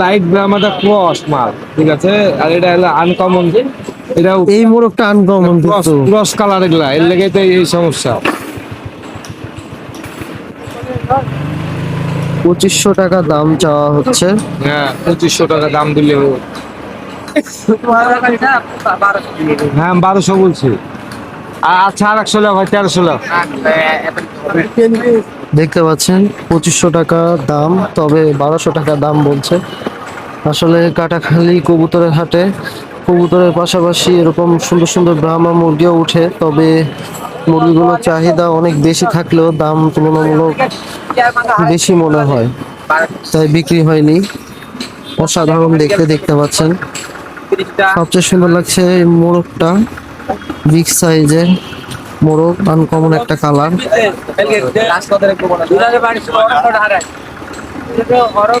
Light ব্রাহ্মাটা cross মাল ঠিক আছে? আর এটা হলো আনকমন এটা এই মোরগটা আনকমন ক্রস কালার এগুলা এর লেগে তো এই সমস্যা। পঁচিশশো টাকা দাম চাওয়া হচ্ছে। হ্যাঁ পঁচিশশো টাকা দাম দিলে হ্যাঁ বারোশো বলছি। আচ্ছা আর একশো হয় দেখতে পাচ্ছেন, পঁচিশশো টাকা দাম, তবে বারোশো টাকা দাম বলছে। আসলে কাটাখালি কবুতরের হাটে, কবুতরের পাশাপাশি এরকম সুন্দর সুন্দর ব্রাহ্মা মুরগিও উঠে, তবে মুরগিগুলোর চাহিদা অনেক বেশি থাকলেও দাম তুলনামূলক বেশি মনে হয়। তাই বিক্রি হয়নি। অসাধারণ দেখতে দেখতে পাচ্ছেন। সবচেয়ে সুন্দর লাগছে মোরগটা। বিগ সাইজের মোরগ আনকমন একটা কালার বড়